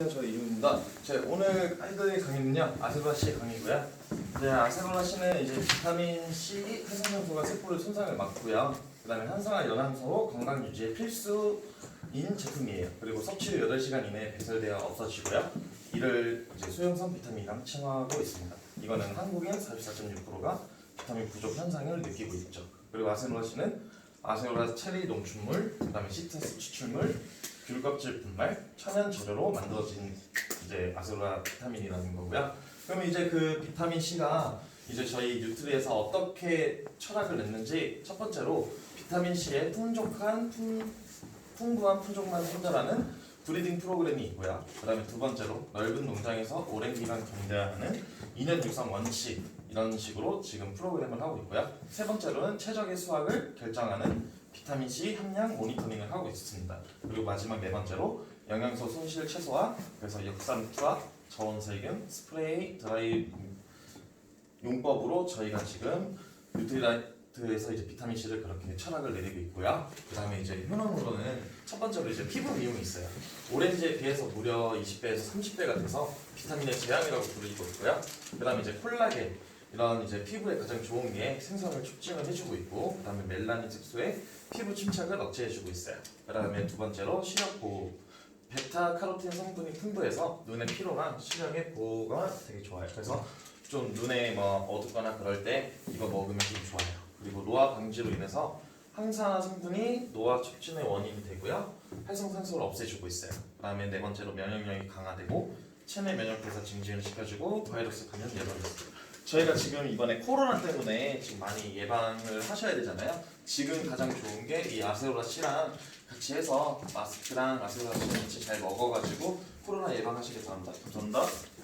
저 이윤입니다. 제 오늘 해드릴 강의는요 아세로라 C 강의고요. 네, 아세로라 C는 이제 비타민 C 활성산소가 세포의 손상을 막고요. 그다음에 항산화 연함소 건강 유지에 필수인 제품이에요. 그리고 섭취 후 8시간 이내에 배설되어 없어지고요. 이를 이제 소형성 비타민이랑 칭하고 있습니다. 이거는 한국인 44.6%가 비타민 부족 현상을 느끼고 있죠. 그리고 아세로라 C는 아세로라 체리 농축물, 그다음에 시트스 추출물, 귤 껍질 분말, 천연 재료로 만들어진 이제 아세로라 비타민이라는 거고요. 그러면 이제 그 비타민 C가 이제 저희 뉴트리에서 어떻게 철학을 냈는지 첫 번째로 비타민 C의 풍족한 풍, 풍부한 품종만 선별하는 브리딩 프로그램이 있고요. 그 다음에 두 번째로 넓은 농장에서 오랜 기간 견뎌야 하는 2년 육상 원칙 이런 식으로 지금 프로그램을 하고 있고요. 세 번째로는 최적의 수확을 결정하는 비타민 C 함량 모니터링을 하고 있습니다. 그리고 마지막 네 번째로 영양소 손실 최소화, 그래서 역산 투합, 저온 세균, 스프레이, 드라이 용법으로 저희가 지금 뉴트리라 이트에서 이제 비타민 C를 그렇게 철학을 내리고 있고요. 그다음에 이제 효능으로는 첫 번째로 이제 피부 미용이 있어요. 오렌지에 비해서 무려 20배에서 30배가 돼서 비타민의 재앙이라고 부르고 있고요. 그다음에 이제 콜라겐 이런 이제 피부에 가장 좋은 게 생성을 촉진을 해주고 있고 그다음에 멜라닌 색소에 피부 침착을 억제해주고 있어요. 그다음에 두 번째로 시력 보호. 베타 카로틴 성분이 풍부해서 눈의 피로나 시력의 보호가 되게 좋아요. 그래서 좀 눈에 뭐 어둡거나 그럴 때 이거 먹으면 좀 좋아요. 노화 방지로 인해서 항산화 성분이 노화 촉진의 원인이 되고요. 활성산소를 없애주고 있어요. 그 다음에 네 번째로 면역력이 강화되고 체내 면역대사 증진을 시켜주고 바이러스 감염 예방을 저희가 지금 이번에 코로나 때문에 지금 많이 예방을 하셔야 되잖아요. 지금 가장 좋은 게 이 아세로라 C랑 같이 해서 마스크랑 아세로라 C 같이 잘 먹어가지고 코로나 예방하시기 바랍니다. 감사합니다.